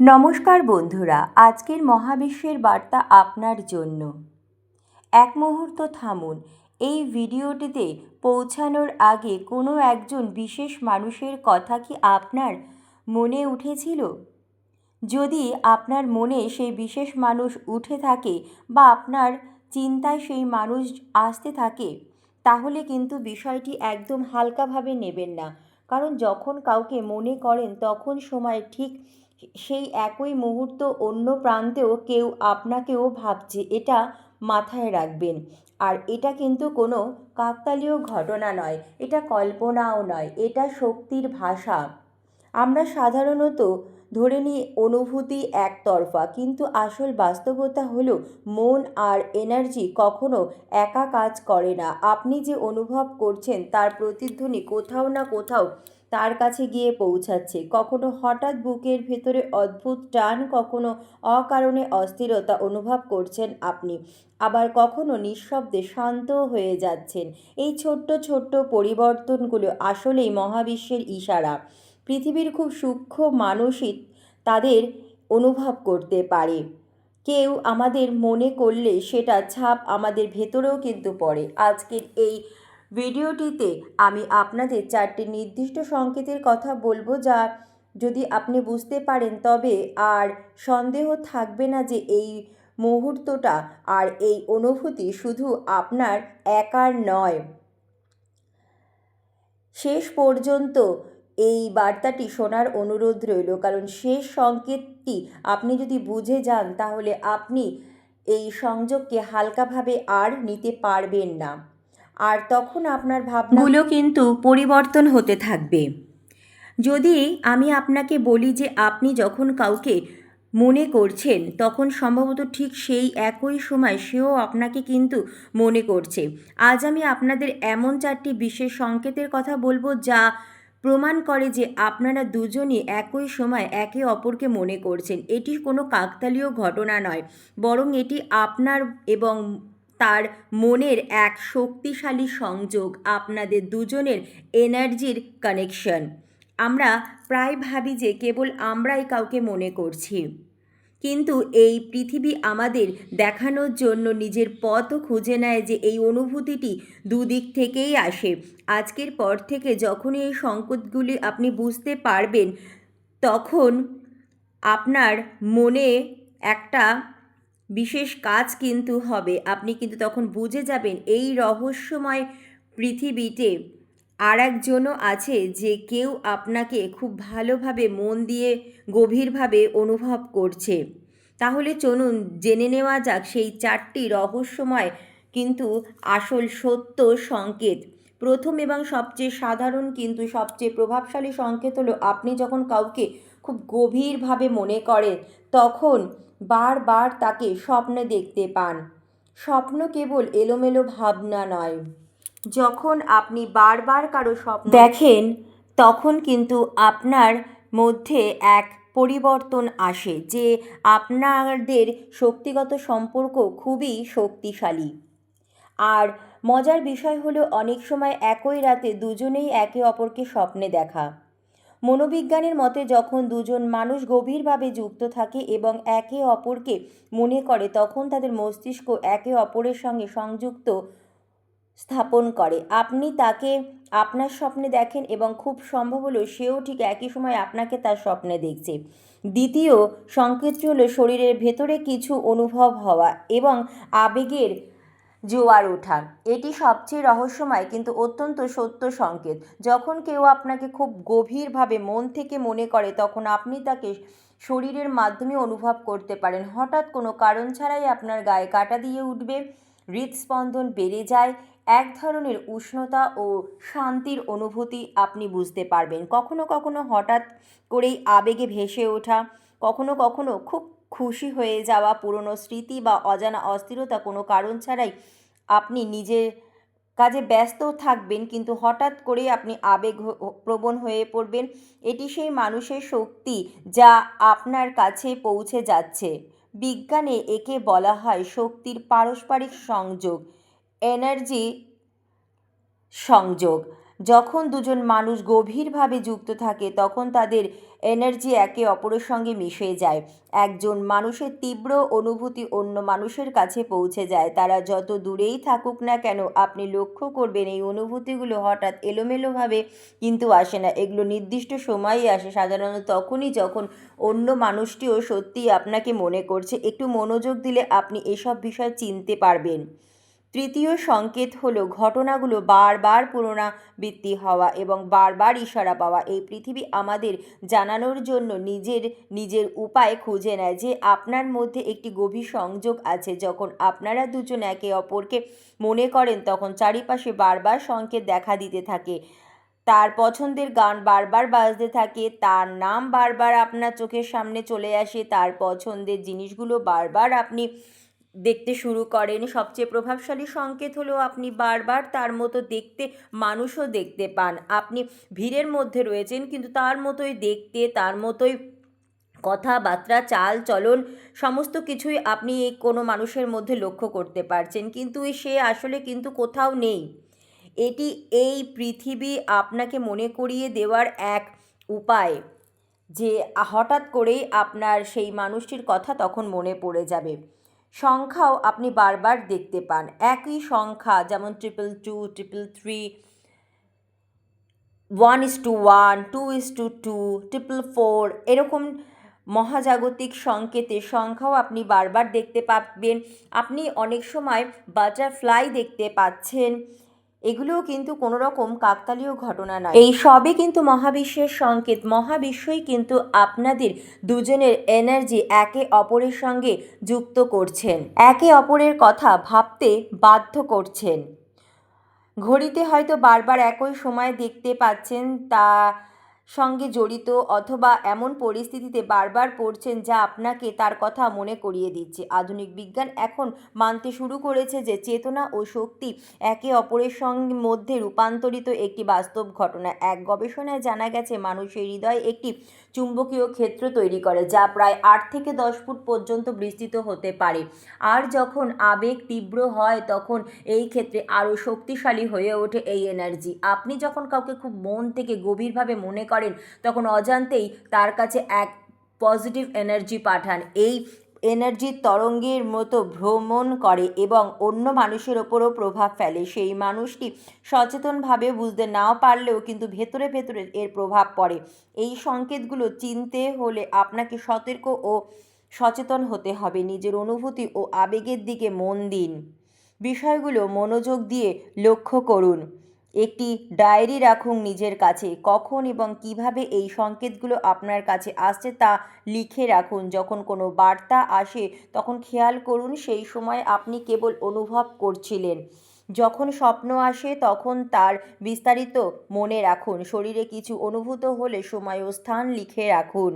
নমস্কার বন্ধুরা, আজকের মহাবিশ্বের বার্তা আপনার জন্য। এক মুহূর্ত থামুন, এই ভিডিওটিতে পৌঁছানোর আগে কোনো একজন বিশেষ মানুষের কথা কি আপনার মনে উঠেছিল? যদি আপনার মনে সেই বিশেষ মানুষ উঠে থাকে বা আপনার চিন্তায় সেই মানুষ আসতে থাকে, তাহলে কিন্তু বিষয়টি একদম হালকাভাবে নেবেন না। কারণ যখন কাউকে মনে করেন, তখন সময় ঠিক সেই একই মুহূর্ত অন্য প্রান্তেও কেউ আপনাকেও ভাবছে, এটা মাথায় রাখবেন। আর এটা কিন্তু কোনো কাকতালীয় ঘটনা নয়, এটা কল্পনাও নয়, এটা শক্তির ভাষা। আমরা সাধারণত ধরে নিই অনুভূতি একতরফা, কিন্তু আসল বাস্তবতা হলো মন আর এনার্জি কখনো একা কাজ করে না। আপনি যে অনুভব করছেন, তার প্রতিধ্বনি কোথাও না কোথাও তার কাছে গিয়ে পৌঁছাচ্ছে। কখনো হঠাৎ বুকের ভেতরে অদ্ভুত টান, কখনো অকারণে অস্থিরতা অনুভব করছেন আপনি। আবার কখনো নিঃশব্দে শান্ত হয়ে যাচ্ছেন। এই ছোট্ট ছোট্ট পরিবর্তনগুলো আসলেই মহাবিশ্বের ইশারা। পৃথিবীর খুব সূক্ষ্ম মানুষই তাদের অনুভব করতে পারে। কেউ আমাদের মনে করলে সেটা ছাপ আমাদের ভেতরেও কিন্তু পড়ে। আজকের এই ভিডিওটিতে আমি আপনাদের চারটি নির্দিষ্ট সংকেতের কথা বলব যা যদি আপনি বুঝতে পারেন তবে আর সন্দেহ থাকবে না যে এই মুহূর্তটা আর এই অনুভূতি শুধু আপনার একার নয়। শেষ পর্যন্ত এই বার্তাটি শোনার অনুরোধ রইল, কারণ শেষ সংকেতটি আপনি যদি বুঝে যান তাহলে আপনি এই সংযোগকে হালকাভাবে আর নিতে পারবেন না। আর তখন আপনার ভাবনাগুলো কিন্তু পরিবর্তন হতে থাকবে। যদি আমি আপনাকে বলি যে আপনি যখন কাউকে মনে করছেন, তখন সম্ভবত ঠিক সেই একই সময় সেও আপনাকে কিন্তু মনে করছে। আজ আমি আপনাদের এমন চারটি বিশেষ সংকেতের কথা বলব যা প্রমাণ করে যে আপনারা দুজনই একই সময় একে অপরকে মনে করছেন। এটি কোনো কাকতালীয় ঘটনা নয়, বরং এটি আপনার এবং তার মনের এক শক্তিশালী সংযোগ আপনাদের দুজনের এনার্জির কানেকশন। আমরা প্রায় ভাবি যে কেবল আমরাই কাউকে মনে করছি। কিন্তু এই পৃথিবী আমাদের দেখানোর জন্য নিজের পথও খুঁজে নেয় যে এই অনুভূতিটি দুদিক থেকেই আসে। আজকের পর থেকে যখনই এই সংকটগুলি আপনি বুঝতে পারবেন, তখন আপনার মনে একটা বিশেষ কাজ কিন্তু হবে। আপনি কিন্তু তখন বুঝে যাবেন এই রহস্যময় পৃথিবীতে আর একজনও আছে যে কেউ আপনাকে খুব ভালোভাবে মন দিয়ে গভীরভাবে অনুভব করছে। তাহলে চলুন জেনে নেওয়া যাক সেই চারটি রহস্যময় কিন্তু আসল সত্য সংকেত। প্রথম এবং সবচেয়ে সাধারণ কিন্তু সবচেয়ে প্রভাবশালী সংকেত হলো, আপনি যখন কাউকে খুব গভীরভাবে মনে করেন, তখন বারবার তাকে স্বপ্নে দেখতে পান। স্বপ্ন কেবল এলোমেলো ভাবনা নয়। যখন আপনি বারবার কারও স্বপ্ন দেখেন, তখন কিন্তু আপনার মধ্যে এক পরিবর্তন আসে যে আপনাদের শক্তিগত সম্পর্ক খুবই শক্তিশালী। আর মজার বিষয় হলো, অনেক সময় একই রাতে দুজনেই একে অপরকে স্বপ্নে দেখা। মনোবিজ্ঞানের মতে, যখন দুজন মানুষ গভীরভাবে যুক্ত থাকে এবং একে অপরকে মনে করে, তখন তাদের মস্তিষ্ক একে অপরের সঙ্গে সংযুক্ত স্থাপন করে। আপনি তাকে আপনার স্বপ্নে দেখেন এবং খুব সম্ভব হলো সেও ঠিক একই সময় আপনাকে তার স্বপ্নে দেখছে। দ্বিতীয় সংকেতটি হলো শরীরের ভেতরে কিছু অনুভব হওয়া এবং আবেগের জোয়ার ওঠা এটি সবচেয়ে রহস্যময় কিন্তু অত্যন্ত সত্য সংকেত। যখন কেউ আপনাকে খুব গভীরভাবে মন থেকে মনে করে, তখন আপনি তাকে শরীরের মাধ্যমে অনুভব করতে পারেন। হঠাৎ কোনো কারণ ছাড়াই আপনার গায়ে কাটা দিয়ে উঠবে, হৃদস্পন্দন বেড়ে যায়, এক ধরনের উষ্ণতা ও শান্তির অনুভূতি আপনি বুঝতে পারবেন। কখনো কখনো হঠাৎ করেই আবেগে ভেসে ওঠা, কখনো কখনো খুব খুশি হয়ে যাওয়া, পুরনো স্মৃতি বা অজানা অস্থিরতা কোনো কারণ ছাড়াই আপনি নিজের কাজে ব্যস্ত থাকবেন, কিন্তু হঠাৎ করে আপনি আবেগ প্রবণ হয়ে পড়বেন। এটি সেই মানুষের শক্তি যা আপনার কাছে পৌঁছে যাচ্ছে। বিজ্ঞানে একে বলা হয় শক্তির পারস্পরিক সংযোগ, এনার্জি সংযোগ। যখন দুজন মানুষ গভীরভাবে যুক্ত থাকে, তখন তাদের এনার্জি একে অপরের সঙ্গে মিশে যায়। একজন মানুষের তীব্র অনুভূতি অন্য মানুষের কাছে পৌঁছে যায়। তারা যত দূরেই থাকুক না কেন, আপনি লক্ষ্য করবেন এই অনুভূতিগুলো হঠাৎ এলোমেলোভাবে কিন্তু আসে না। এগুলো নির্দিষ্ট সময়েই আসে। সাধারণত তখনই যখন অন্য মানুষটিও সত্যিই আপনাকে মনে করছে। একটু মনোযোগ দিলে আপনি এসব বিষয় চিনতে পারবেন। তৃতীয় সংকেত হলো ঘটনাগুলো বারবার পুনরাবৃত্তি হওয়া এবং বারবার ইশারা পাওয়া। এই পৃথিবী আমাদের জানানোর জন্য নিজের নিজের উপায় খুঁজে নেয় যে আপনার মধ্যে একটি গভীর সংযোগ আছে। যখন আপনারা দুজন একে অপরকে মনে করেন, তখন চারিপাশে বারবার সংকেত দেখা দিতে থাকে। তার পছন্দের গান বারবার বাজতে থাকে, তার নাম বারবার আপনার চোখের সামনে চলে আসে, তার পছন্দের জিনিসগুলো বারবার আপনি দেখতে শুরু করেন। সবচেয়ে প্রভাবশালী সংকেত হলো আপনি বারবার তার মতো দেখতে মানুষও দেখতে পান। আপনি ভিড়ের মধ্যে রয়েছেন, কিন্তু তার মতোই দেখতে, তার মতোই কথাবার্তা, চাল, চলন সমস্ত কিছুই আপনি এই কোনো মানুষের মধ্যে লক্ষ্য করতে পারছেন। কিন্তু সে আসলে কিন্তু কোথাও নেই। এটি এই পৃথিবী আপনাকে মনে করিয়ে দেওয়ার এক উপায়, যে হঠাৎ করেই আপনার সেই মানুষটির কথা তখন মনে পড়ে যাবে। সংখ্যাও আপনি বারবার দেখতে পান। একই সংখ্যা, যেমন triple two triple three one is two one two is two two triple four এরকম মহাজাগতিক সংকেতে সংখ্যাও আপনি বারবার দেখতে পাবেন। আপনি অনেক সময় বাটারফ্লাই দেখতে পাচ্ছেন। এগুলোও কিন্তু কোনো রকম কাকতালীয় ঘটনা নয়। এই সবই কিন্তু মহাবিশ্বের সংকেত। মহাবিশ্বই কিন্তু আপনাদের দুজনের এনার্জি একে অপরের সঙ্গে যুক্ত করছেন। একে অপরের কথা ভাবতে বাধ্য করছেন। ঘড়িতে হয়তো বারবার একই সময় দেখতে পাচ্ছেন তা সঙ্গে জড়িত অথবা এমন পরিস্থিতিতে বারবার পড়ছেন যা আপনাকে তার কথা মনে করিয়ে দিচ্ছে। আধুনিক বিজ্ঞান এখন মানতে শুরু করেছে যে চেতনা ও শক্তি একে অপরের সঙ্গে মধ্যে রূপান্তরিত একটি বাস্তব ঘটনা। এক গবেষণায় জানা গেছে, মানুষের হৃদয়ে একটি চুম্বকীয় ক্ষেত্র তৈরি করে, যা প্রায় আট থেকে দশ ফুট পর্যন্ত বিস্তৃত হতে পারে। আর যখন আবেগ তীব্র হয়, তখন এই ক্ষেত্রে আরও শক্তিশালী হয়ে ওঠে এই এনার্জি। আপনি যখন কাউকে খুব মন থেকে গভীরভাবে মনে করেন, তখন অজান্তেই তার কাছে এক পজিটিভ এনার্জি পাঠান। এই এনার্জির তরঙ্গের মতো ভ্রমণ করে এবং অন্য মানুষের ওপরও প্রভাব ফেলে। সেই মানুষটি সচেতনভাবে বুঝতে নাও পারলেও কিন্তু ভেতরে ভেতরে এর প্রভাব পড়ে। এই সংকেতগুলো চিনতে হলে আপনাকে সতর্ক ও সচেতন হতে হবে। নিজের অনুভূতি ও আবেগের দিকে মন দিন। বিষয়গুলো মনোযোগ দিয়ে লক্ষ্য করুন। একটি ডায়েরি রাখুন নিজের কাছে। কখন এবং কীভাবে এই সংকেতগুলো আপনার কাছে আসছে তা লিখে রাখুন। যখন কোনো বার্তা আসে, তখন খেয়াল করুন সেই সময় আপনি কেবল অনুভব করছিলেন। যখন স্বপ্ন আসে, তখন তার বিস্তারিত মনে রাখুন। শরীরে কিছু অনুভূত হলে সময় ও স্থান লিখে রাখুন।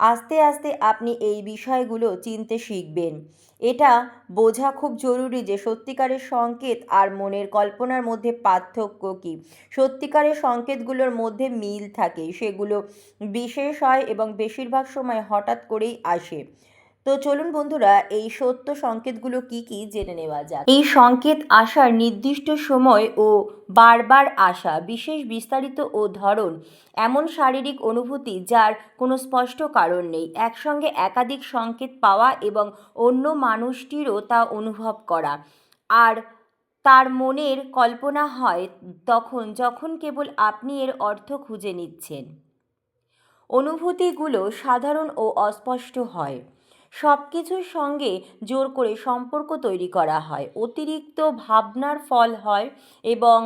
আস্তে আস্তে আপনি এই বিষয়গুলো চিনতে শিখবেন। এটা বোঝা খুব জরুরি যে সত্যিকারের সংকেত আর মনের কল্পনার মধ্যে পার্থক্য কী। সত্যিকারের সংকেতগুলোর মধ্যে মিল থাকে, সেগুলো বিশেষ হয় এবং বেশিরভাগ সময় হঠাৎ করেই আসে। তো চলুন বন্ধুরা, এই সত্য সংকেতগুলো কি কি জেনে নেওয়া যাক। এই সংকেত আসার নির্দিষ্ট সময় ও বারবার আসা, বিশেষ বিস্তারিত ও ধরন, এমন শারীরিক অনুভূতি যার কোনো স্পষ্ট কারণ নেই। একসঙ্গে একাধিক সংকেত পাওয়া এবং অন্য মানুষটিরও তা অনুভব করা। আর তার মনের কল্পনা হয় তখন, যখন কেবল আপনি এর অর্থ খুঁজে নিচ্ছেন। অনুভূতিগুলো সাধারণ ও অস্পষ্ট হয়। সব কিছুর সঙ্গে জোর করে সম্পর্ক তৈরি করা হয়। অতিরিক্ত ভাবনার ফল হয় এবং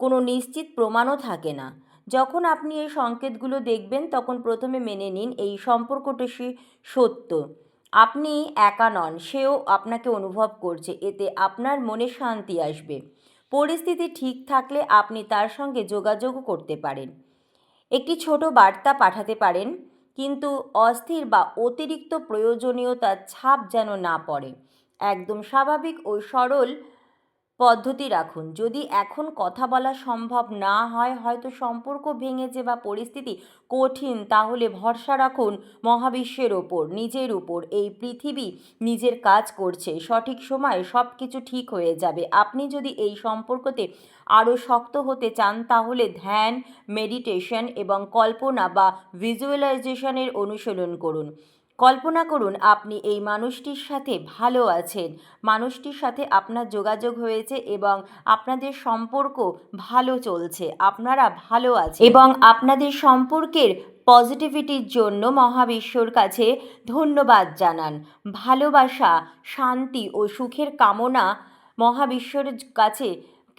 কোনো নিশ্চিত প্রমাণও থাকে না। যখন আপনি এই সংকেতগুলো দেখবেন, তখন প্রথমে মেনে নিন এই সম্পর্কটা সে সত্য। আপনি একা নন, সেও আপনাকে অনুভব করছে, এতে আপনার মনে শান্তি আসবে। পরিস্থিতি ঠিক থাকলে আপনি তার সঙ্গে যোগাযোগও করতে পারেন। একটি ছোট বার্তা পাঠাতে পারেন কিন্তু অস্থির বা অতিরিক্ত প্রয়োজনীয়তার ছাপ যেন না পড়ে। একদম স্বাভাবিক ও সরল পদ্ধতি রাখুন। যদি এখন কথা বলা সম্ভব না হয়, হয়তো সম্পর্ক ভেঙেছে বা পরিস্থিতি কঠিন, তাহলে ভরসা রাখুন মহাবিশ্বের ওপর, নিজের উপর। এই পৃথিবী নিজের কাজ করছে, সঠিক সময়ে সব কিছু ঠিক হয়ে যাবে। আপনি যদি এই সম্পর্কতে আরও শক্ত হতে চান, তাহলে ধ্যান, মেডিটেশন এবং কল্পনা বা ভিজুয়ালাইজেশনের অনুশীলন করুন। কল্পনা করুন, আপনি এই মানুষটির সাথে ভালো আছেন। মানুষটির সাথে আপনার যোগাযোগ হয়েছে এবং আপনাদের সম্পর্ক ভালো চলছে। আপনারা ভালো আছেন। এবং আপনাদের সম্পর্কের পজিটিভিটির জন্য মহাবিশ্বর কাছে ধন্যবাদ জানান। ভালোবাসা, শান্তি ও সুখের কামনা মহাবিশ্বর কাছে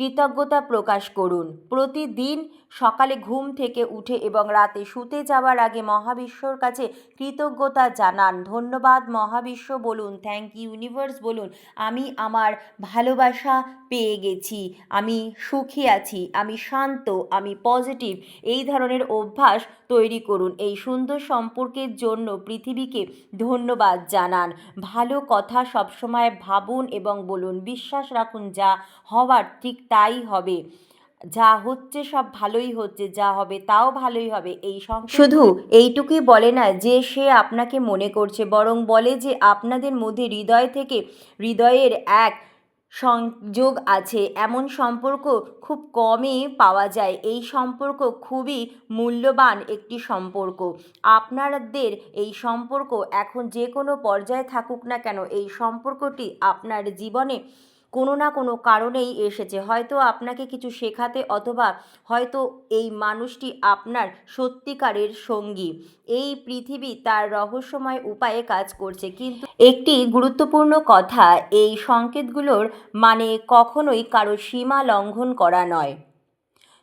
কৃতজ্ঞতা প্রকাশ করুন। প্রতিদিন সকালে ঘুম থেকে উঠে এবং রাতে শুতে যাওয়ার আগে মহাবিশ্বর কাছে কৃতজ্ঞতা জানান। ধন্যবাদ মহাবিশ্ব, বলুন থ্যাংক ইউ ইউনিভার্স বলুন, আমি আমার ভালোবাসা পেয়ে গেছি, আমি সুখী আছি, আমি শান্ত, আমি পজিটিভ এই ধরনের অভ্যাস তৈরি করুন। এই সুন্দর সম্পর্কের জন্য পৃথিবীকে ধন্যবাদ জানান। ভালো কথা সবসময় ভাবুন এবং বলুন, বিশ্বাস রাখুন, যা হওয়ার ঠিক তাই হবে। যা হচ্ছে সব ভালোই হচ্ছে, যা হবে তাও ভালোই হবে। এই শুধু এইটুকুই বলে না, যে সে আপনাকে মনে করছে, বরং বলে যে আপনাদের মধ্যে হৃদয় থেকে হৃদয়ের এক সংযোগ আছে। এমন সম্পর্ক খুব কমই পাওয়া যায়। এই সম্পর্ক খুবই মূল্যবান একটি সম্পর্ক। আপনাদের এই সম্পর্ক এখন যে কোনো পর্যায়ে থাকুক না কেন, এই সম্পর্কটি আপনার জীবনে কোনো না কোনো কারণেই এসেছে। হয়তো আপনাকে কিছু শেখাতে অথবা হয়তো এই মানুষটি আপনার সত্যিকারের সঙ্গী। এই পৃথিবী তার রহস্যময় উপায়ে কাজ করছে। কিন্তু একটি গুরুত্বপূর্ণ কথা, এই সংকেতগুলোর মানে কখনোই কারও সীমা লঙ্ঘন করা নয়।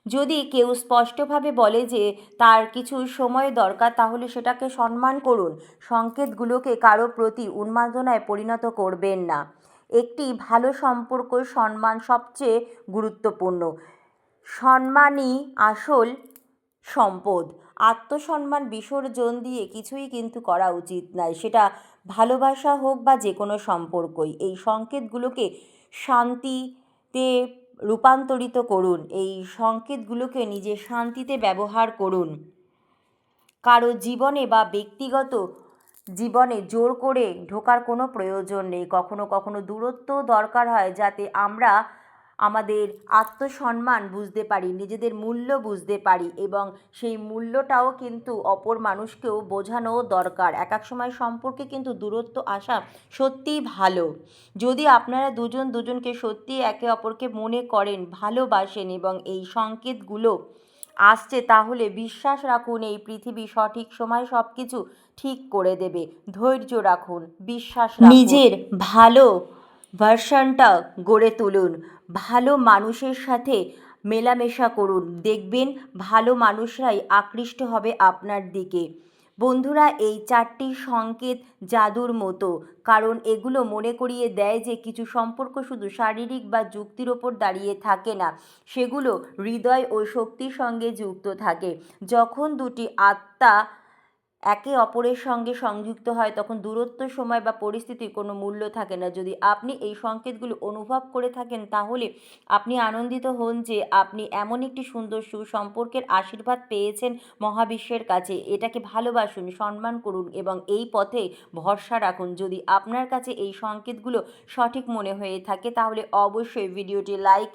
যদি কেউ স্পষ্টভাবে বলে যে তার কিছু সময় দরকার, তাহলে সেটাকে সম্মান করুন। সংকেতগুলোকে কারও প্রতি উন্মাদনায় পরিণত করবেন না। একটি ভালো সম্পর্ক সম্মান সবচেয়ে গুরুত্বপূর্ণ। সম্মানই আসল সম্পদ। আত্মসম্মান বিসর্জন দিয়ে কিছুই কিন্তু করা উচিত নয়। সেটা ভালোবাসা হোক বা যে কোনো সম্পর্কই, এই সংকেতগুলোকে শান্তিতে রূপান্তরিত করুন। এই সংকেতগুলোকে নিজের শান্তিতে ব্যবহার করুন। কারও জীবনে বা ব্যক্তিগত জীবনে জোর করে ঢোকার কোনো প্রয়োজন নেই। কখনো কখনো দূরত্ব দরকার হয় যাতে আমরা আমাদের আত্মসম্মান বুঝতে পারি, নিজেদের মূল্য বুঝতে পারি এবং সেই মূল্যটাও কিন্তু অপর মানুষকেও বোঝানো দরকার। এক এক সময় সম্পর্কে কিন্তু দূরত্ব আসা সত্যিই ভালো। যদি আপনারা দুজন দুজনকে সত্যি একে অপরকে মনে করেন, ভালোবাসেন এবং এই সংকেতগুলো আসছে তাহলে বিশ্বাস রাখুন, এই পৃথিবী সঠিক সময় সব কিছু ঠিক করে দেবে। ধৈর্য রাখুন, বিশ্বাস নিজের ভালো ভার্সানটা গড়ে তুলুন, ভালো মানুষের সাথে মেলামেশা করুন। দেখবেন ভালো মানুষরাই আকৃষ্ট হবে আপনার দিকে। বন্ধুরা, এই চারটি সংকেত জাদুর মতো। কারণ এগুলো মনে করিয়ে দেয় যে, কিছু সম্পর্ক শুধু শারীরিক বা যুক্তির ওপর দাঁড়িয়ে থাকে না। সেগুলো হৃদয় ও শক্তির সঙ্গে যুক্ত থাকে। যখন দুটি আত্মা একে অপরের সঙ্গে সংযুক্ত হয়, তখন দূরত্ব, সময় বা পরিস্থিতির কোনো মূল্য থাকে না। যদি আপনি এই সংকেতগুলো অনুভব করে থাকেন, তাহলে আপনি আনন্দিত হন যে আপনি এমন একটি সুন্দর সুসম্পর্কের আশীর্বাদ পেয়েছেন মহাবিশ্বের কাছে। এটাকে ভালোবাসুন, সম্মান করুন এবং এই পথে ভরসা রাখুন। যদি আপনার কাছে এই সংকেতগুলো সঠিক মনে হয়ে থাকে, তাহলে অবশ্যই ভিডিওটি লাইক,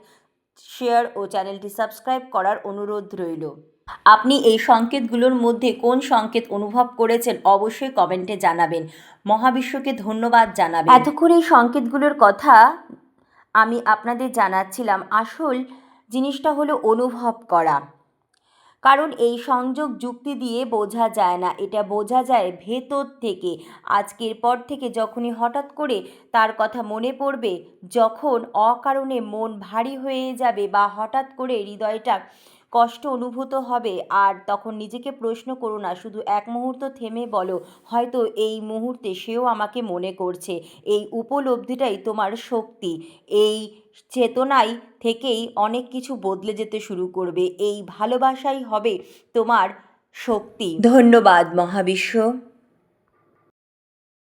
শেয়ার ও চ্যানেলটি সাবস্ক্রাইব করার অনুরোধ রইল। আপনি এই সংকেতগুলোর মধ্যে কোন সংকেত অনুভব করেছেন অবশ্যই কমেন্টে জানাবেন। মহাবিশ্বকে ধন্যবাদ জানাবেন। এতক্ষণ এই সংকেতগুলোর কথা আমি আপনাদের জানাচ্ছিলাম। আসল জিনিসটা হলো অনুভব করা। কারণ এই সংযোগ যুক্তি দিয়ে বোঝা যায় না। এটা বোঝা যায় ভেতর থেকে। আজকের পর থেকে যখনই হঠাৎ করে তার কথা মনে পড়বে, যখন অকারণে মন ভারী হয়ে যাবে বা হঠাৎ করে হৃদয়টা কষ্ট অনুভূত হবে। আর তখন নিজেকে প্রশ্ন করো না, শুধু এক মুহূর্ত থেমে বলো, হয়তো এই মুহূর্তে সেও আমাকে মনে করছে। এই উপলব্ধিটাই তোমার শক্তি। এই চেতনাই থেকেই অনেক কিছু বদলে যেতে শুরু করবে। এই ভালোবাসাই হবে তোমার শক্তি। ধন্যবাদ মহাবিশ্ব।